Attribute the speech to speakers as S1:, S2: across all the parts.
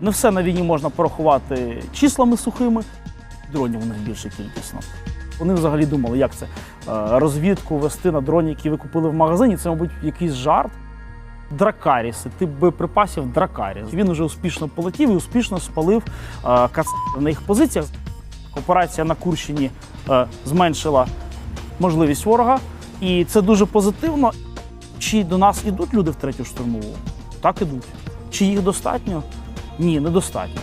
S1: Не все на війні можна порахувати числами сухими. Дронів у них більше кількісно. Вони взагалі думали, як це е, розвідку вести на дроні, які ви купили в магазині. Це, мабуть, якийсь жарт. Дракаріси, тип боєприпасів Дракаріс. Він уже успішно полетів і успішно спалив е, кац на їх позиціях. Операція на Курщині е, зменшила можливість ворога, і це дуже позитивно. Чи до нас ідуть люди в третю штурмову? Так ідуть. Чи їх достатньо? Ні, недостатньо.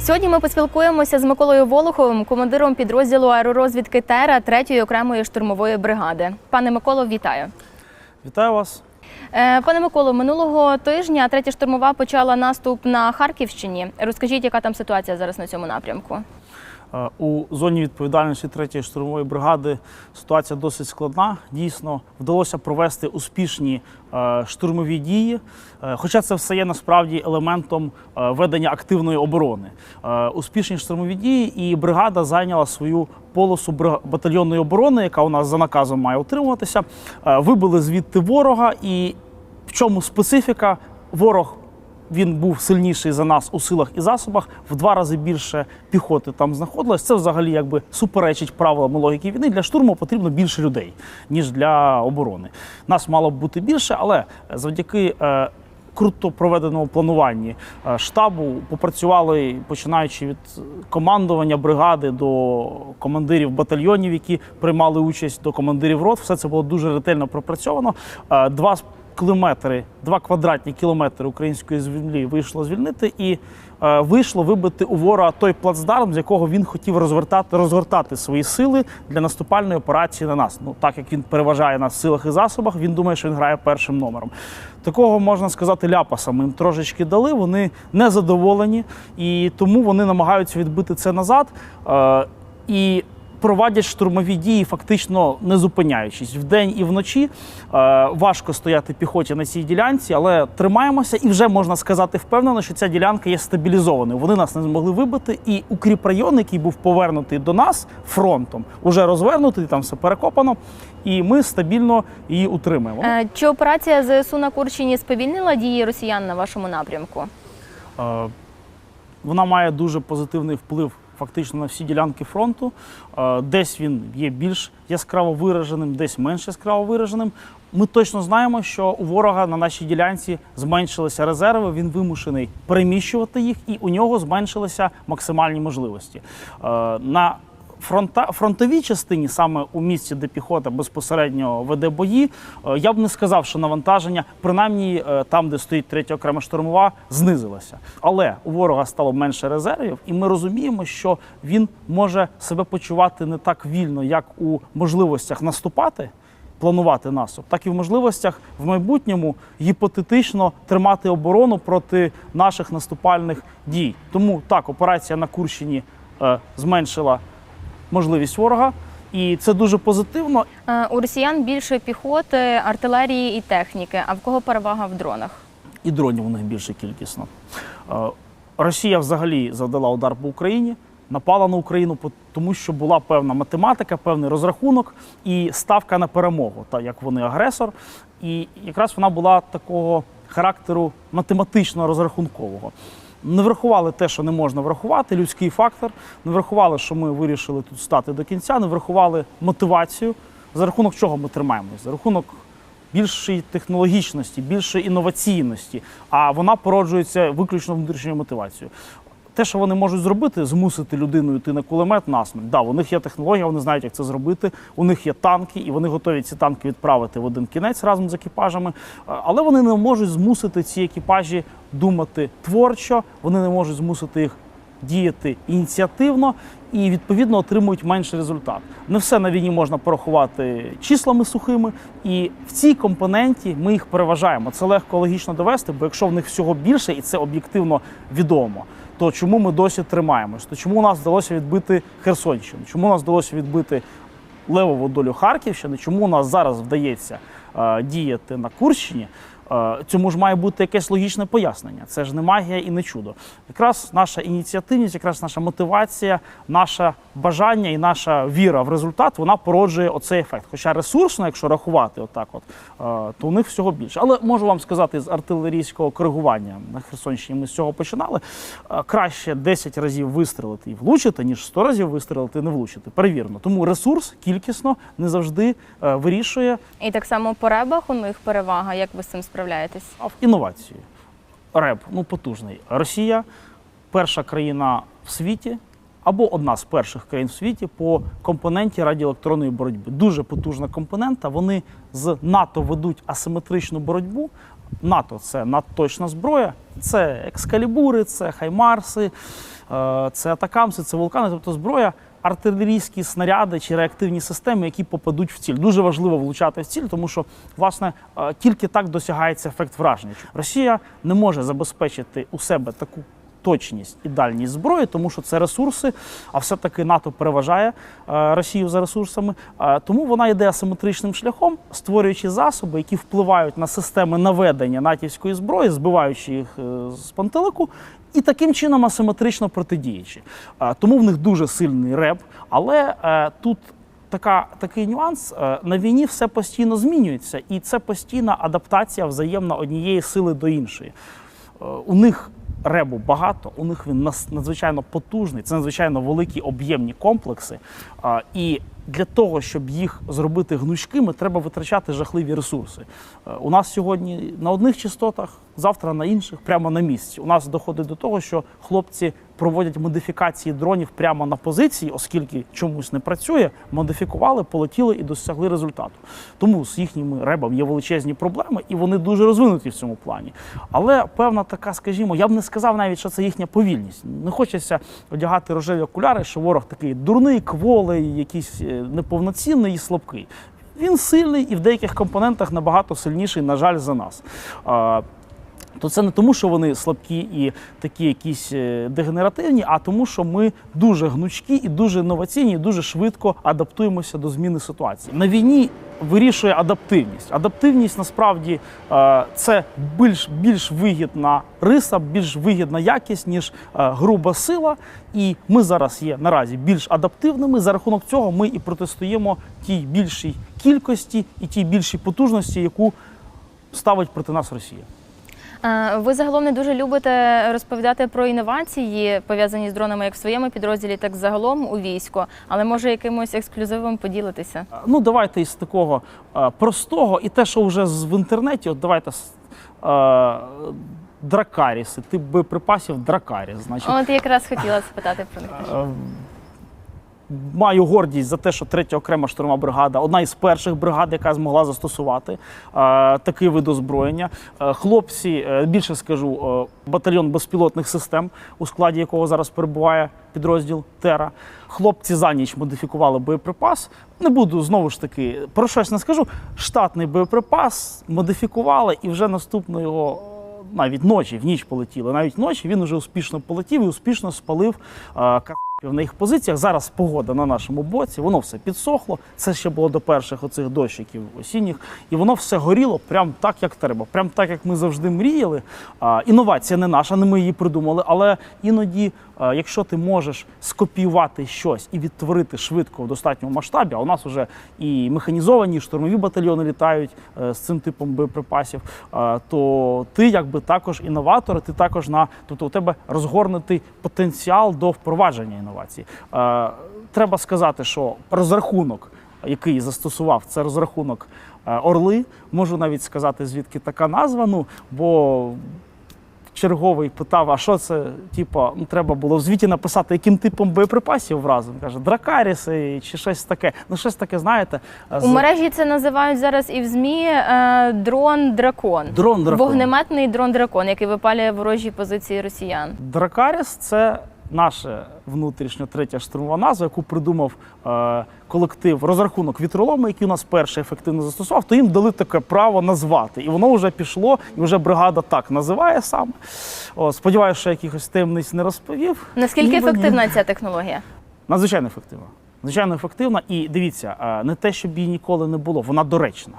S2: Сьогодні ми поспілкуємося з Миколою Волоховим, командиром підрозділу аеророзвідки Тера 3-ї окремої штурмової бригади. Пане Миколо, вітаю.
S1: Вітаю вас.
S2: Е, Пане Миколо, минулого тижня третя штурмова почала наступ на Харківщині. Розкажіть, яка там ситуація зараз на цьому напрямку?
S1: Е, У зоні відповідальності 3-ї штурмової бригади ситуація досить складна. Дійсно, вдалося провести успішні е, штурмові дії. Е, Хоча це все є насправді елементом ведення активної оборони. Успішні штурмові дії, і бригада зайняла свою полосу батальйонної оборони, яка у нас за наказом має утримуватися. Вибили звідти ворога, і в чому специфіка? Ворог він був сильніший за нас у силах і засобах, в два рази більше піхоти там знаходилось. Це взагалі якби суперечить правилам логіки війни. Для штурму потрібно більше людей, ніж для оборони. Нас мало б бути більше, але завдяки. Е, Круто проведеному плануванні е, штабу попрацювали починаючи від командування бригади до командирів батальйонів, які приймали участь до командирів рот. Все це було дуже ретельно пропрацьовано. Е, Два кілометри, два квадратні кілометри української землі вийшло звільнити, і е, вийшло вибити у ворога той плацдарм, з якого він хотів розвертати, розгортати свої сили для наступальної операції на нас. Ну так як він переважає нас в силах і засобах, він думає, що він грає першим номером. Такого можна сказати, ляпаса їм трошечки дали. Вони не задоволені, і тому вони намагаються відбити це назад. Е, і проводять штурмові дії, фактично не зупиняючись вдень і вночі. Е, важко стояти піхоті на цій ділянці, але тримаємося, і вже можна сказати впевнено, що ця ділянка є стабілізованою. Вони нас не змогли вибити. І укріп район, який був повернутий до нас фронтом, уже розвернутий, там все перекопано, і ми стабільно її утримуємо.
S2: Е, Чи операція ЗСУ на Курщині сповільнила дії росіян на вашому напрямку?
S1: Е, Вона має дуже позитивний вплив фактично на всі ділянки фронту. Е, Десь він є більш яскраво вираженим, десь менш яскраво вираженим. Ми точно знаємо, що у ворога на нашій ділянці зменшилися резерви. Він вимушений переміщувати їх, і у нього зменшилися максимальні можливості. Е, На фронта, фронтовій частині, саме у місці, де піхота безпосередньо веде бої, е, я б не сказав, що навантаження, принаймні е, там, де стоїть третя окрема штурмова, знизилося. Але у ворога стало менше резервів, і ми розуміємо, що він може себе почувати не так вільно, як у можливостях наступати. Планувати наступ, так і в можливостях в майбутньому гіпотетично тримати оборону проти наших наступальних дій. Тому так, операція на Курщині е, зменшила можливість ворога, і це дуже позитивно.
S2: Е, У росіян більше піхоти, артилерії і техніки. А в кого перевага в дронах?
S1: І дронів у них більше кількісно. Е, Росія взагалі завдала удар по Україні, напала на Україну, тому що була певна математика, певний розрахунок і ставка на перемогу, так як вони агресор. І якраз вона була такого характеру математично розрахункового. Не врахували те, що не можна врахувати, людський фактор, не врахували, що ми вирішили тут стати до кінця, не врахували мотивацію, за рахунок чого ми тримаємось, за рахунок більшої технологічності, більшої інноваційності, а вона породжується виключно внутрішньою мотивацією. Те, що вони можуть зробити, змусити людину йти на кулемет насмерть. Да, у них є технологія, вони знають, як це зробити. У них є танки, і вони готові ці танки відправити в один кінець разом з екіпажами. Але вони не можуть змусити ці екіпажі думати творчо, вони не можуть змусити їх діяти ініціативно і відповідно отримують менший результат. Не все на війні можна порахувати числами сухими, і в цій компоненті ми їх переважаємо. Це легко логічно довести, бо якщо в них всього більше, і це об'єктивно відомо, то чому ми досі тримаємось? То чому нас вдалося відбити Херсонщину? Чому нас вдалося відбити левову долю Харківщини? Чому у нас зараз вдається е, діяти на Курщині? Е, Цьому ж має бути якесь логічне пояснення. Це ж не магія і не чудо. Якраз наша ініціативність, якраз наша мотивація, наше бажання і наша віра в результат вона породжує оцей ефект. Хоча ресурсно, якщо рахувати отак, от, е, то у них всього більше. Але можу вам сказати з артилерійського коригування на Херсонщині ми з цього починали. Е, Краще 10 разів вистрелити і влучити, ніж 100 разів вистрелити і не влучити. Перевірно. Тому ресурс кількісно не завжди вирішує
S2: І так само по ребах у них перевага. Як ви з цим справляєтесь?
S1: а в інновації. РЕБ ну потужний. Росія перша країна в світі. Або одна з перших країн в світі по компоненті радіоелектронної боротьби. Дуже потужна компонента. Вони з НАТО ведуть асиметричну боротьбу. НАТО це надточна зброя, це екскалібури, це хаймарси, е, це атакамси, це вулкани, тобто зброя, артилерійські снаряди чи реактивні системи, які попадуть в ціль. Дуже важливо влучати в ціль, тому що власне е, тільки так досягається ефект враження. Росія не може забезпечити у себе таку точність і дальність зброї, тому що це ресурси, а все-таки НАТО переважає е, Росію за ресурсами. Е, тому вона йде асиметричним шляхом, створюючи засоби, які впливають на системи наведення натівської зброї, збиваючи їх з пантелику, і таким чином асиметрично протидіючи. Е, тому в них дуже сильний реп, але е, тут. Така, такий нюанс Е, на війні все постійно змінюється, і це постійна адаптація взаємна однієї сили до іншої. У них ребу багато, у них він надзвичайно потужний, це надзвичайно великі об'ємні комплекси. І для того, щоб їх зробити гнучкими, треба витрачати жахливі ресурси. Е, У нас сьогодні на одних частотах, завтра на інших, прямо на місці. У нас доходить до того, що хлопці проводять модифікації дронів прямо на позиції, оскільки чомусь не працює, модифікували, полетіли і досягли результату. Тому з їхніми ребами є величезні проблеми, і вони дуже розвинуті в цьому плані. Але певна така, скажімо, я б не сказав навіть, що це їхня повільність. Не хочеться одягати рожеві окуляри, що ворог такий дурний, кволий, якийсь е, неповноцінний і слабкий. Він сильний і в деяких компонентах набагато сильніший, на жаль, за нас. То це не тому, що вони слабкі і такі якісь е, дегенеративні, а тому, що ми дуже гнучкі і дуже інноваційні, і дуже швидко адаптуємося до зміни ситуації. На війні вирішує адаптивність. Адаптивність насправді е, це більш, більш вигідна риса, більш вигідна якість, ніж е, груба сила. І ми зараз є наразі більш адаптивними. За рахунок цього ми і протистоїмо тій більшій кількості і тій більшій потужності, яку ставить проти нас Росія.
S2: Е, Ви загалом не дуже любите розповідати про інновації, пов'язані з дронами, як в своєму підрозділі, так загалом у війську. Але може якимось ексклюзивом поділитися?
S1: Ну, давайте із такого е, простого, і те, що вже в інтернеті, от давайте е, дракаріси, тип боєприпасів дракаріс. Значить,
S2: От якраз хотіла спитати про них.
S1: Е, Маю гордість за те, що третя окрема штурмова бригада, одна із перших бригад, яка змогла застосувати е, такий вид озброєння. Е, хлопці, е, більше скажу, е, батальйон безпілотних систем, у складі якого зараз перебуває підрозділ Тера. Хлопці за ніч модифікували боєприпас. Не буду знову ж таки про щось не скажу. Штатний боєприпас модифікували і вже наступного його навіть ночі, в ніч полетіли. Навіть ночі він уже успішно полетів і успішно спалив е, на їх позиціях. Зараз погода на нашому боці, воно все підсохло. Це ще було до перших оцих дощиків осінніх, і воно все горіло прям так, як треба, прям так, як ми завжди мріяли. А, інновація не наша, не ми її придумали, але іноді, е, якщо ти можеш скопіювати щось і відтворити швидко в достатньому масштабі, а у нас вже і механізовані і штурмові батальйони літають е, з цим типом боєприпасів, е, то ти якби також інноватор, ти також на тобто у тебе розгорнутий потенціал до впровадження інновацій. Е, Треба сказати, що розрахунок, який застосував, це розрахунок е, Орли. Можу навіть сказати, звідки така назва. Ну бо черговий питав, а що це? Типу, ну треба було в звіті написати, яким типом боєприпасів вразив. Каже, дракаріси чи щось таке. Ну, щось таке, знаєте,
S2: У мережі це називають зараз і в ЗМІ е, дрон дракон.
S1: дрон дракон.
S2: Вогнеметний дрон дракон, який випалює ворожі позиції росіян.
S1: Дракаріс це наша внутрішня третя штурмова назва, яку придумав е, колектив розрахунок вітролому, який у нас перший ефективно застосував, то їм дали таке право назвати. І воно вже пішло, і вже бригада так називає саме. О, сподіваюся, що якихось таємниць не розповів.
S2: Наскільки
S1: Ніби ні.
S2: ефективна ця технологія?
S1: Надзвичайно ефективна. Звичайно, ефективна. І дивіться, е, не те, щоб її ніколи не було, вона доречна.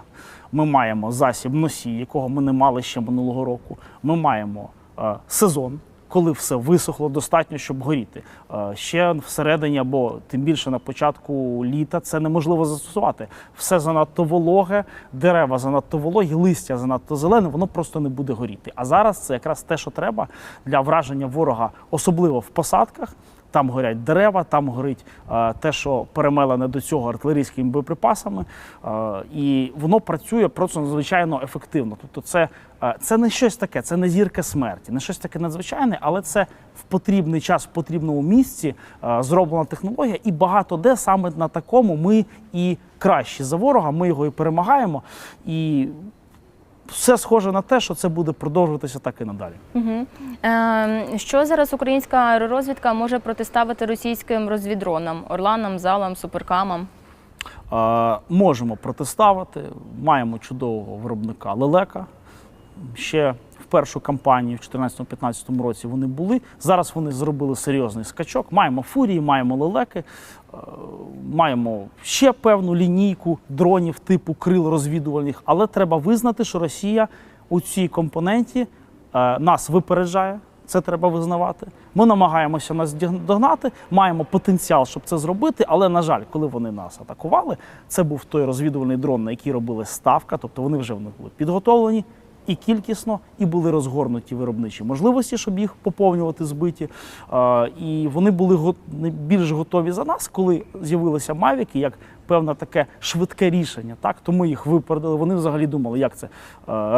S1: Ми маємо засіб носій, якого ми не мали ще минулого року. Ми маємо е, сезон, коли все висохло достатньо, щоб горіти. Е, Ще всередині або тим більше на початку літа це неможливо застосувати. Все занадто вологе, дерева занадто вологі, листя занадто зелене, воно просто не буде горіти. А зараз це якраз те, що треба для враження ворога, особливо в посадках. Там горять дерева, там горить е, те, що перемелене до цього артилерійськими боєприпасами, е, і воно працює просто надзвичайно ефективно. Тобто, це, е, це не щось таке, це не зірка смерті, не щось таке надзвичайне, але це в потрібний час, в потрібному місці зроблена технологія, і багато де саме на такому ми і кращі за ворога. Ми його і перемагаємо. І все схоже на те, що це буде продовжуватися так і надалі.
S2: Угу. Е, що зараз українська аеророзвідка може протиставити російським розвідронам, орланам, залам, суперкамам?
S1: Е, можемо протиставити. Маємо чудового виробника лелека. Ще першу кампанію в 2014-2015 році вони були. Зараз вони зробили серйозний скачок. Маємо фурії, маємо лелеки, е, маємо ще певну лінійку дронів типу крил розвідувальних. Але треба визнати, що Росія у цій компоненті е, нас випереджає. Це треба визнавати. Ми намагаємося нас догнати, маємо потенціал, щоб це зробити. Але на жаль, коли вони нас атакували, це був той розвідувальний дрон, на який робили ставка. Тобто вони вже в них були підготовлені і кількісно, і були розгорнуті виробничі можливості, щоб їх поповнювати, збиті. І вони були більш готові за нас, коли з'явилися мавіки, як певне таке швидке рішення. Так, то ми їх випередили. Вони взагалі думали, як це е,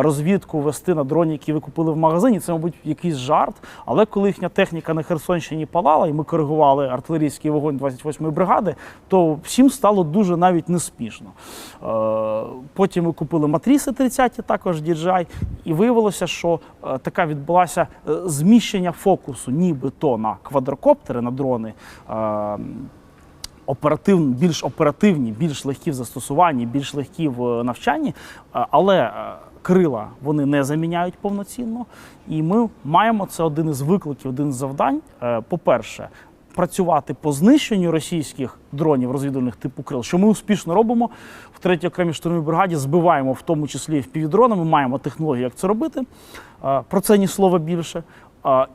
S1: розвідку вести на дроні, які ви купили в магазині. Це, мабуть, якийсь жарт. Але коли їхня техніка на Херсонщині палала, і ми коригували артилерійський вогонь 28-ї бригади, то всім стало дуже навіть неспішно. Е, Потім ми купили матріси 30 також DJI, і виявилося, що е, така відбулася зміщення фокусу, нібито на квадрокоптери, на дрони. Оперативні, більш оперативні, більш легкі в застосуванні, більш легкі в е, навчанні, Е, але е, крила вони не заміняють повноцінно. І ми маємо це один із викликів, один з завдань. По-перше, працювати по знищенню російських дронів розвідувальних типу крил, що ми успішно робимо в третій окремій штурмовій бригаді, збиваємо в тому числі і впівдронами, маємо технологію, як це робити. Про це ні слова більше.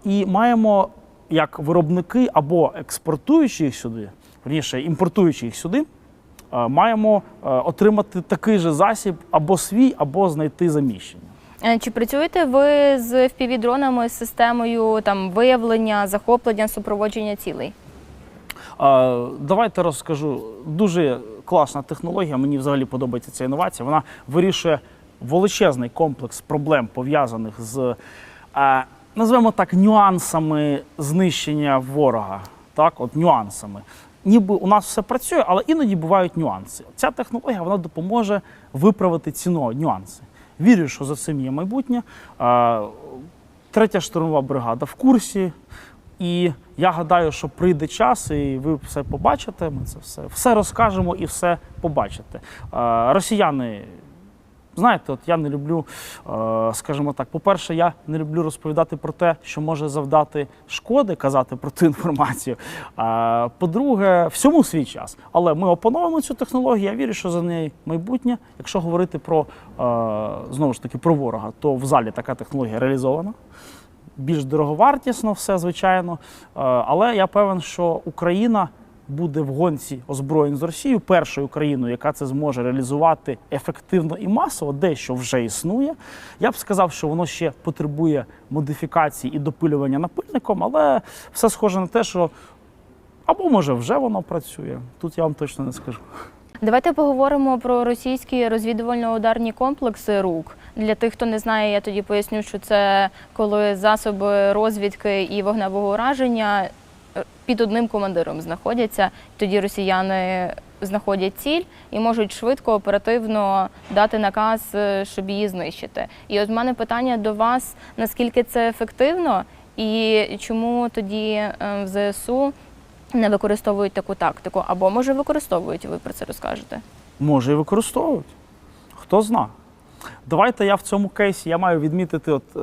S1: І маємо як виробники або експортуючи їх сюди, верніше імпортуючи їх сюди, е, маємо е, отримати такий же засіб або свій, або знайти заміщення.
S2: Е, Чи працюєте ви з FPV-дронами з системою там виявлення, захоплення, супроводження цілей?
S1: Давайте розкажу. Дуже класна технологія. Мені взагалі подобається ця інновація. Вона вирішує величезний комплекс проблем, пов'язаних з, назвемо так, нюансами знищення ворога. Так, от нюансами. Ніби у нас все працює, але іноді бувають нюанси. Ця технологія вона допоможе виправити ціну нюанси. Вірю, що за цим є майбутнє. Третя штурмова бригада в курсі. І я гадаю, що прийде час, і ви все побачите. Ми це все, все розкажемо і все побачите. Росіяни, знаєте, от я не люблю, е, скажімо так, по-перше, я не люблю розповідати про те, що може завдати шкоди, казати про ту інформацію. Е, По-друге, всьому свій час. Але ми опановуємо цю технологію. Я вірю, що за нею майбутнє. Якщо говорити про е, знову ж таки про ворога, то в залі така технологія реалізована більш дороговартісно все, звичайно. Але я певен, що Україна буде в гонці озброєнь з Росією першою країною, яка це зможе реалізувати ефективно і масово, дещо вже існує. Я б сказав, що воно ще потребує модифікації і допилювання напильником, але все схоже на те, що або може вже воно працює. Тут я вам точно не скажу.
S2: Давайте поговоримо про російські розвідувально-ударні комплекси РУК. Для тих, хто не знає, я тоді поясню, що це коли засоби розвідки і вогневого ураження під одним командиром знаходяться. Тоді росіяни знаходять ціль і можуть швидко, оперативно дати наказ, е, щоб її знищити. І от в мене питання до вас: наскільки це ефективно, і чому тоді е, в ЗСУ не використовують таку тактику? Або може використовують, ви про це розкажете?
S1: Може і використовують. Хто зна. Давайте я в цьому кейсі я маю відмітити от, е,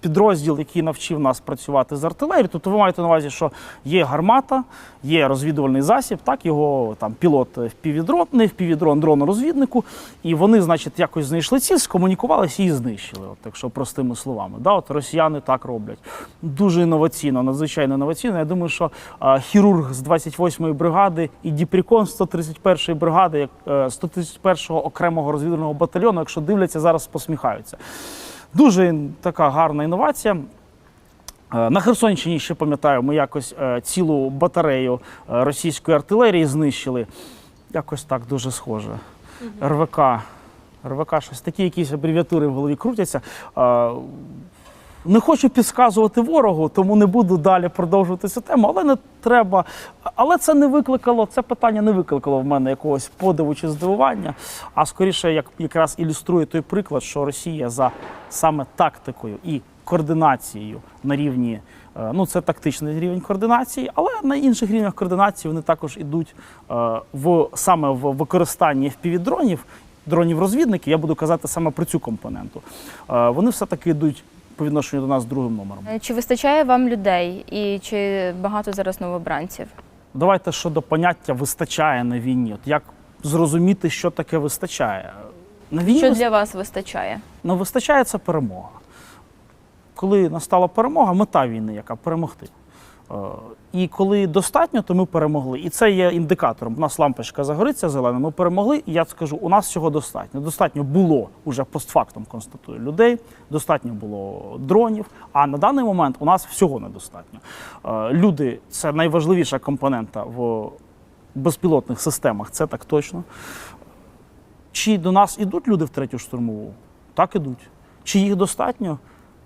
S1: підрозділ, який навчив нас працювати з артилерією. Тобто ви маєте на увазі, що є гармата, є розвідувальний засіб, так його там пілот впівдрон, не впівдрон, дрон розвіднику, і вони, значить, якось знайшли ціль, скомунікувалися і знищили. От, якщо простими словами. Да, от росіяни так роблять. Дуже інноваційно, надзвичайно інноваційно. Я думаю, що а, хірург з 28-ї бригади і Діпрікон 131-ї бригади, як, е, 131-го окремого розвідувального батальйону, якщо дивляться, зараз посміхаються. Дуже така гарна інновація. Е, На Херсонщині ще пам'ятаю, ми якось е, цілу батарею е, російської артилерії знищили. Якось так дуже схоже. РВК. РВК щось такі якісь абревіатури в голові крутяться. Не хочу підказувати ворогу, тому не буду далі продовжувати цю тему, але не треба. Але це не викликало, це питання не викликало в мене якогось подиву чи здивування. А скоріше, як якраз ілюструє той приклад, що Росія за саме тактикою і координацією на рівні, е, ну це тактичний рівень координації, але на інших рівнях координації вони також ідуть е, в саме в використанні FPV-дронів, дронів-розвідників. Я буду казати саме про цю компоненту. Е, Вони все-таки йдуть по відношенню до нас другим номером.
S2: Е, Чи вистачає вам людей і чи багато зараз новобранців?
S1: Давайте щодо поняття вистачає на війні. От як зрозуміти, що таке вистачає? На війні
S2: Що для вас вистачає?
S1: ну, вистачає це перемога. Коли настала перемога, мета війни, яка перемогти. І коли достатньо, то ми перемогли. І це є індикатором. У нас лампочка загориться зелена, ми перемогли, і я скажу, у нас всього достатньо. Достатньо було уже постфактум констатую людей, достатньо було дронів. А на даний момент у нас всього недостатньо. Е, Люди це найважливіша компонента в безпілотних системах, це так точно. Чи до нас ідуть люди в третю штурмову? Так ідуть. Чи їх достатньо?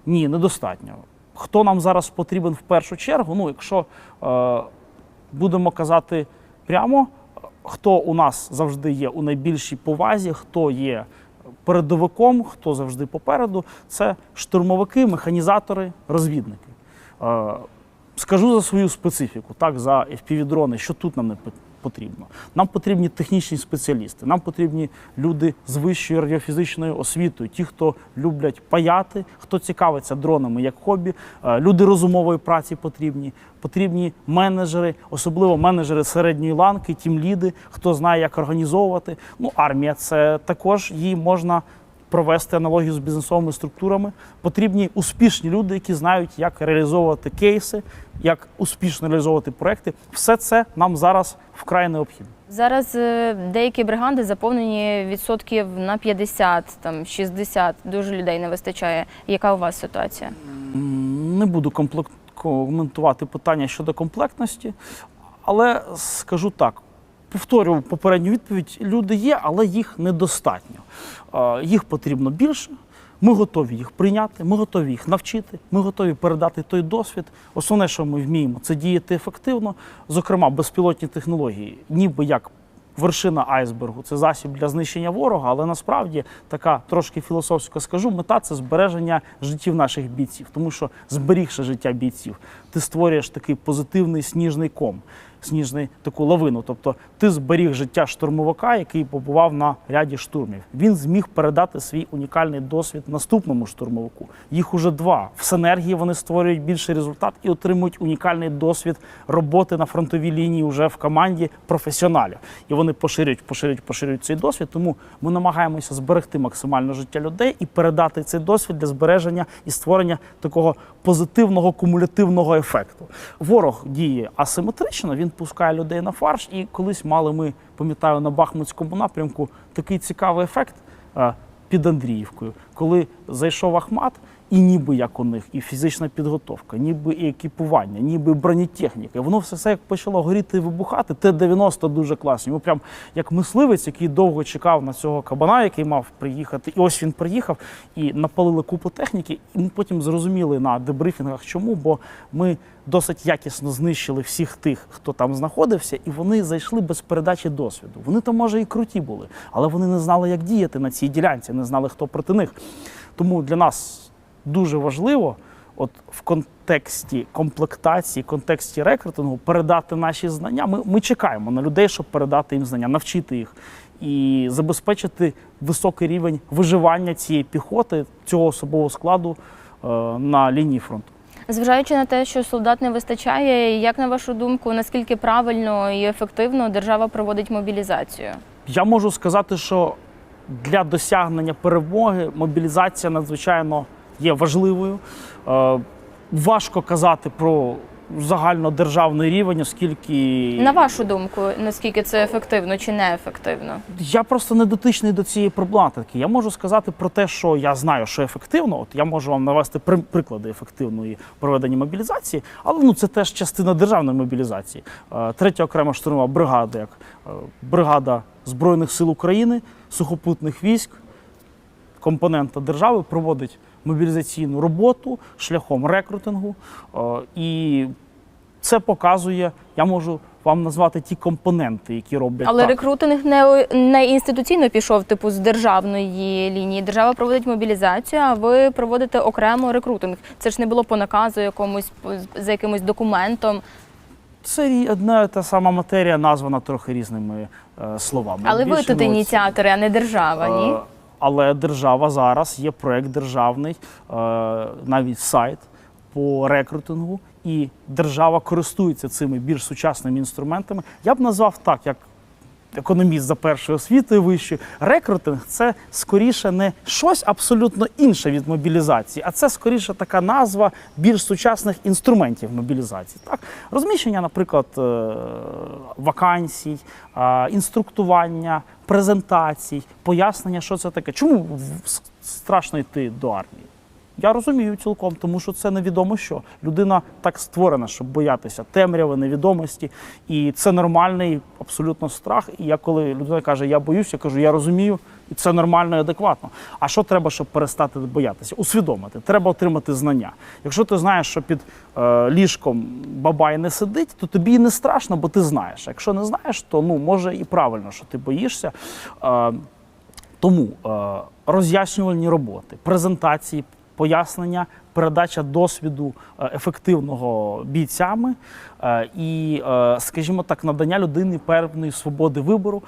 S1: Ні, недостатньо. Хто нам зараз потрібен в першу чергу? Ну, якщо е, будемо казати прямо, хто у нас завжди є у найбільшій повазі, хто є передовиком, хто завжди попереду, це штурмовики, механізатори, розвідники. Е, скажу за свою специфіку, так, за FPV-дрони, що тут нам не пот- потрібно. Нам потрібні технічні спеціалісти, нам потрібні люди з вищою радіофізичною освітою, ті, хто люблять паяти, хто цікавиться дронами як хобі, Е, люди розумової праці потрібні, потрібні менеджери, особливо менеджери середньої ланки, тімліди, хто знає, як організовувати. Ну, армія це також її можна провести аналогію з бізнесовими структурами. Потрібні успішні люди, які знають, як реалізовувати кейси, як успішно реалізовувати проекти. Все це нам зараз вкрай необхідно.
S2: Зараз е, деякі бригади заповнені відсотків на 50, там 60, дуже людей не вистачає. Яка у вас ситуація?
S1: Не буду коментувати питання щодо комплектності, але скажу так. Повторюю попередню відповідь: люди є, але їх недостатньо. Їх потрібно більше. Ми готові їх прийняти, ми готові їх навчити, ми готові передати той досвід. Основне, що ми вміємо, це діяти ефективно. Зокрема, безпілотні технології, ніби як вершина айсбергу, це засіб для знищення ворога, але насправді така трошки філософсько скажу, мета це збереження життів наших бійців. Тому що зберігши життя бійців, ти створюєш такий позитивний сніжний ком, сніжний таку лавину. Тобто ти зберіг життя штурмовика, який побував на ряді штурмів. Він зміг передати свій унікальний досвід наступному штурмовику. Їх уже два. В синергії вони створюють більший результат і отримують унікальний досвід роботи на фронтовій лінії вже в команді професіоналів. І вони поширюють, поширюють, поширюють цей досвід. Тому ми намагаємося зберегти максимально життя людей і передати цей досвід для збереження і створення такого позитивного кумулятивного ефекту. Ворог діє асиметрично, він пускає людей на фарш. І колись мали ми, пам'ятаю, на Бахмутському напрямку такий цікавий ефект е, під Андріївкою, коли зайшов Ахмат. І ніби як у них, і фізична підготовка, ніби і екіпування, ніби бронетехніка. Воно все це як почало горіти і вибухати. Т-90 дуже класні. Ми прям як мисливець, який довго чекав на цього кабана, який мав приїхати. І ось він приїхав і напалили купу техніки. І ми потім зрозуміли на дебрифінгах, чому, бо ми досить якісно знищили всіх тих, хто там знаходився, і вони зайшли без передачі досвіду. Вони там, може, і круті були, але вони не знали, як діяти на цій ділянці, не знали, хто проти них. Тому для нас дуже важливо, от в контексті комплектації, контексті рекрутингу, передати наші знання. Ми, ми чекаємо на людей, щоб передати їм знання, навчити їх і забезпечити високий рівень виживання цієї піхоти, цього особового складу е, на лінії фронту.
S2: Зважаючи на те, що солдат не вистачає, як на вашу думку, наскільки правильно і ефективно держава проводить мобілізацію?
S1: Я можу сказати, що для досягнення перемоги мобілізація надзвичайно є важливою. Е, Важко казати про загальнодержавний рівень, оскільки
S2: На вашу думку, наскільки це ефективно чи неефективно?
S1: я просто не дотичний до цієї проблематики. Я можу сказати про те, що я знаю, що ефективно. От я можу вам навести при- приклади ефективної проведення мобілізації, але ну це теж частина державної мобілізації. Е, Третя окрема штурмова бригада, як е, бригада Збройних сил України, сухопутних військ, компонента держави проводить мобілізаційну роботу шляхом рекрутингу. Е, І це показує, я можу вам назвати ті компоненти, які роблять
S2: Але
S1: так.
S2: рекрутинг не, не інституційно пішов, типу, з державної лінії. Держава проводить мобілізацію, а ви проводите окремо рекрутинг. Це ж не було по наказу якомусь за якимось документом.
S1: Це одна та сама матерія, названа трохи різними е, словами.
S2: Але ви тут ініціатори, а не держава,
S1: оці-
S2: ні?
S1: Але держава зараз є проект державний, е, навіть сайт по рекрутингу, і держава користується цими більш сучасними інструментами. Я б назвав так, як економіст за першою освітою вищою, рекрутинг це скоріше не щось абсолютно інше від мобілізації, а це скоріше така назва більш сучасних інструментів мобілізації. Так, розміщення, наприклад, е, вакансій, інструктування, презентацій, пояснення, що це таке. Чому страшно йти до армії? Я розумію цілком, тому що це невідомо що. Людина так створена, щоб боятися темряви, невідомості. І це нормальний абсолютно страх. І я коли людина каже, я боюсь, я кажу, я розумію, і це нормально і адекватно. А що треба, щоб перестати боятися? Усвідомити. Треба отримати знання. Якщо ти знаєш, що під е, ліжком бабай не сидить, то тобі і не страшно, бо ти знаєш. Якщо не знаєш, то ну може і правильно, що ти боїшся. Е, тому е, роз'яснювальні роботи, презентації, пояснення, передача досвіду е, ефективного бійцями е, і, е, скажімо так, надання людині певної свободи вибору.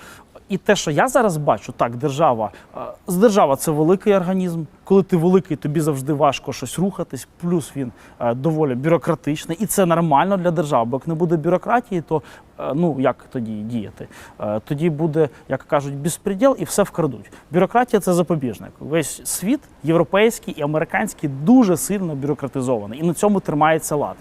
S1: І те, що я зараз бачу, так, держава, е, держава це великий організм. Коли ти великий, тобі завжди важко щось рухатись. Плюс він е, доволі бюрократичний, і це нормально для держави. Бо як не буде бюрократії, то е, ну як тоді діяти? Тоді буде, як кажуть, безпреділ і все вкрадуть. Бюрократія це запобіжник. Весь світ, європейський і американський, дуже сильно бюрократизований, і на цьому тримається лад.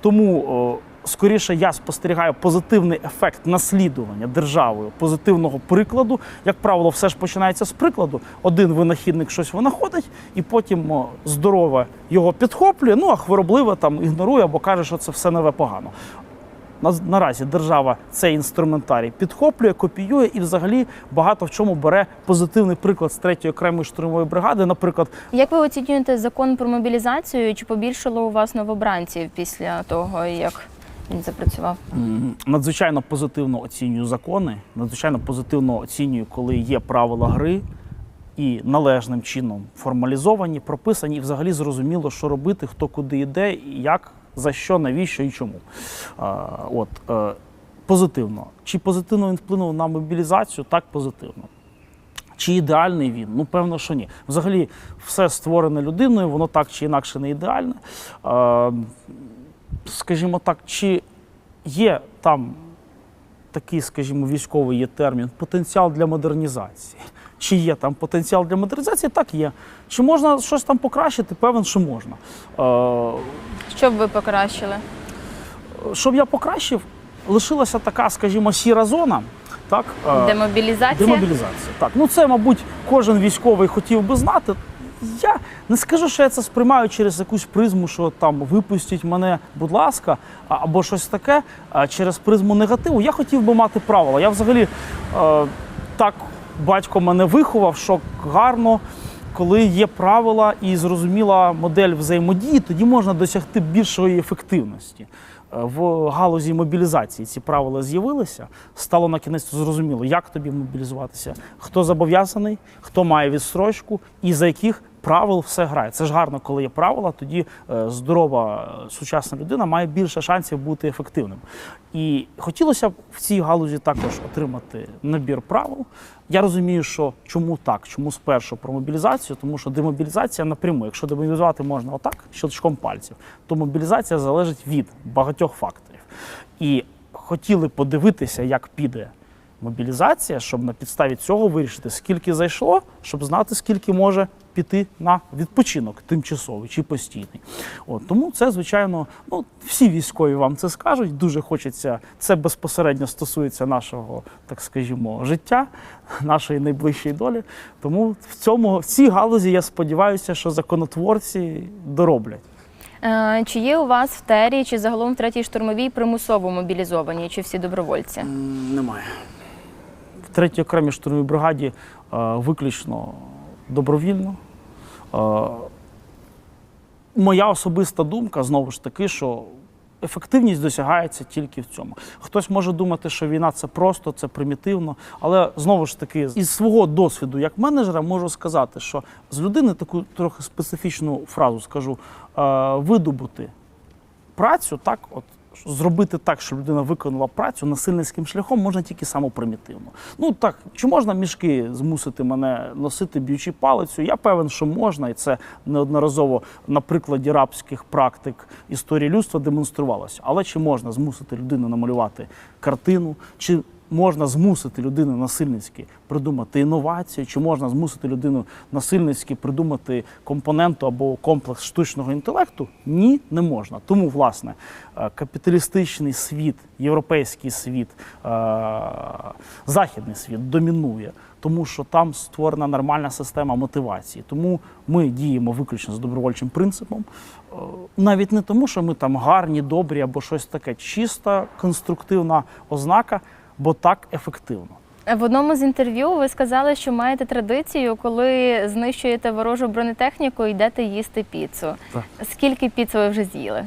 S1: Тому скоріше я спостерігаю позитивний ефект наслідування державою позитивного прикладу. Як правило, все ж починається з прикладу. Один винахідник щось винаходить, і потім здорове його підхоплює. Ну а хворобливе там ігнорує або каже, що це все нове погано. Наразі держава цей інструментарій підхоплює, копіює і взагалі багато в чому бере позитивний приклад з третьої окремої штурмової бригади. Наприклад,
S2: Як ви оцінюєте закон про мобілізацію? Чи побільшало у вас новобранців після того, як він запрацював?
S1: Надзвичайно позитивно оцінюю закони, надзвичайно позитивно оцінюю, коли є правила гри і належним чином формалізовані, прописані, і взагалі зрозуміло, що робити, хто куди йде, як, за що, навіщо і чому. От, е, позитивно. Чи позитивно він вплинув на мобілізацію? Так, позитивно. Чи ідеальний він? Ну, певно, що ні. Взагалі, все створене людиною, воно так чи інакше не ідеальне. Е, скажімо так, чи є там такий, скажімо, військовий є термін потенціал для модернізації? Чи є там потенціал для модернізації? Так є. Чи можна щось там покращити? Певен, що можна. Е,
S2: Що б ви покращили?
S1: щоб я покращив, лишилася така, скажімо, сіра зона. Так, е,
S2: Демобілізація?
S1: Демобілізація. Так, ну це, мабуть, кожен військовий хотів би знати. Я не скажу, що я це сприймаю через якусь призму, що там випустіть мене, будь ласка, або щось таке, а через призму негативу. Я хотів би мати правила. Я взагалі е, так батько мене виховав, що гарно, коли є правила і зрозуміла модель взаємодії, тоді можна досягти більшої ефективності. В галузі мобілізації ці правила з'явилися, стало на кінець зрозуміло, як тобі мобілізуватися, хто зобов'язаний, хто має відстрочку і за яких правил все грає. Це ж гарно, коли є правила, тоді е, здорова е, сучасна людина має більше шансів бути ефективним. І хотілося б в цій галузі також отримати набір правил. Я розумію, що чому так, чому спершу про мобілізацію, тому що демобілізація напряму. Якщо демобілізувати можна отак, щелчком пальців, то мобілізація залежить від багатьох факторів. І хотіли подивитися, як піде мобілізація, щоб на підставі цього вирішити, скільки зайшло, щоб знати, скільки може піти на відпочинок тимчасовий чи постійний. От, тому це, звичайно, ну, всі військові вам це скажуть. Дуже хочеться, це безпосередньо стосується нашого, так скажімо, життя, нашої найближчої долі. Тому в цьому в цій галузі я сподіваюся, що законотворці дороблять.
S2: Е, Чи є у вас в ТЕРі чи загалом в третій штурмовій примусово мобілізовані, чи всі добровольці?
S1: Немає. Третій окремій штурмовій бригаді е, виключно добровільно. Е, моя особиста думка знову ж таки, що ефективність досягається тільки в цьому. Хтось може думати, що війна це просто, це примітивно, але знову ж таки, із свого досвіду як менеджера можу сказати, що з людини таку трохи специфічну фразу скажу: е, видобути працю, так, от зробити так, щоб людина виконала працю насильницьким шляхом, можна тільки самопримітивно. Ну так, чи можна мішки змусити мене носити б'ючи палицю? Я певен, що можна, і це неодноразово на прикладі рабських практик історії людства демонструвалося. Але чи можна змусити людину намалювати картину? Чи можна змусити людину насильницьки придумати інновацію, чи можна змусити людину насильницьки придумати компоненту або комплекс штучного інтелекту? Ні, не можна. Тому, власне, е, капіталістичний світ, європейський світ, е, західний світ домінує. Тому що там створена нормальна система мотивації. Тому ми діємо виключно з добровольчим принципом. Е, Навіть не тому, що ми там гарні, добрі або щось таке. Чиста конструктивна ознака, бо так ефективно.
S2: В одному з інтерв'ю ви сказали, що маєте традицію, коли знищуєте ворожу бронетехніку, йдете їсти піцу.
S1: Так.
S2: Скільки піц ви вже з'їли?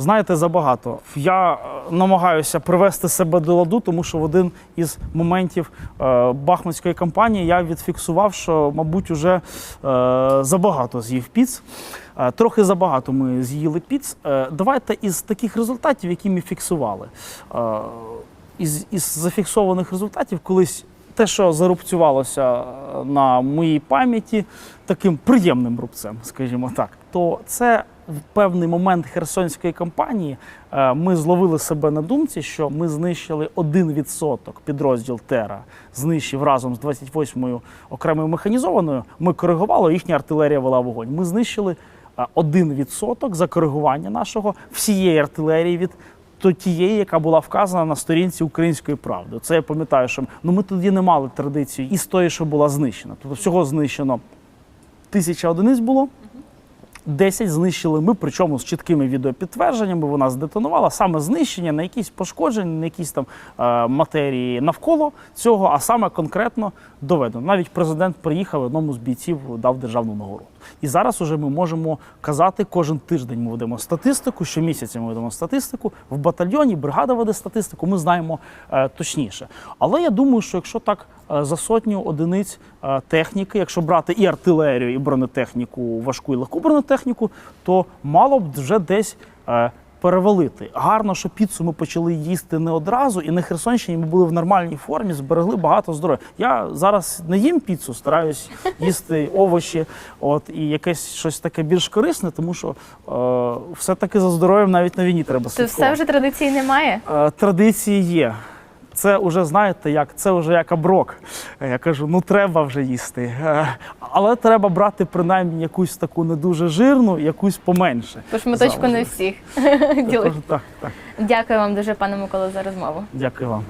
S1: Знаєте, забагато. Я е, намагаюся привести себе до ладу, тому що в один із моментів е, бахмутської кампанії я відфіксував, що, мабуть, уже е, забагато з'їв піц. Е, трохи забагато ми з'їли піц. Е, давайте із таких результатів, які ми фіксували. Е, із, із зафіксованих результатів колись те, що зарубцювалося е, на моїй пам'яті таким приємним рубцем, скажімо так, то це в певний момент Херсонської кампанії е, ми зловили себе на думці, що ми знищили 1% підрозділ Тера, знищив разом з 28-ю окремою механізованою. Ми коригували, їхня артилерія вела вогонь. Ми знищили е, 1% за коригування нашого всієї артилерії від то тієї, яка була вказана на сторінці української правди. Це я пам'ятаю, що ну ми тоді не мали традиції із тої, що була знищена. Тобто всього знищено тисяча одиниць було. 10 знищили ми, причому з чіткими відеопідтвердженнями. Вона здетонувала саме знищення на якісь пошкодження, на якісь там е, матерії навколо цього, а саме конкретно доведено. Навіть президент приїхав одному з бійців, дав державну нагороду. І зараз уже ми можемо казати, кожен тиждень ми ведемо статистику, щомісяця ми ведемо статистику. В батальйоні бригада веде статистику, ми знаємо е, точніше. Але я думаю, що якщо так е, за сотню одиниць е, техніки, якщо брати і артилерію, і бронетехніку, важку і легку бронетехніку, то мало б вже десь. е, Перевалити гарно, що піцу ми почали їсти не одразу, і на Херсонщині ми були в нормальній формі, зберегли багато здоров'я. Я зараз не їм піцу, стараюсь їсти овочі, от і якесь щось таке більш корисне, тому що е, все-таки за здоров'ям навіть на війні треба
S2: То все вже традиції немає?
S1: Е, Традиції є. Це вже знаєте, як це вже як аброк. Я кажу, ну треба вже їсти. Е, Але треба брати принаймні якусь таку не дуже жирну, якусь поменше.
S2: По шматочку не всіх. Ділить.
S1: Так, так.
S2: Дякую вам дуже, пане Миколо, за розмову.
S1: Дякую вам.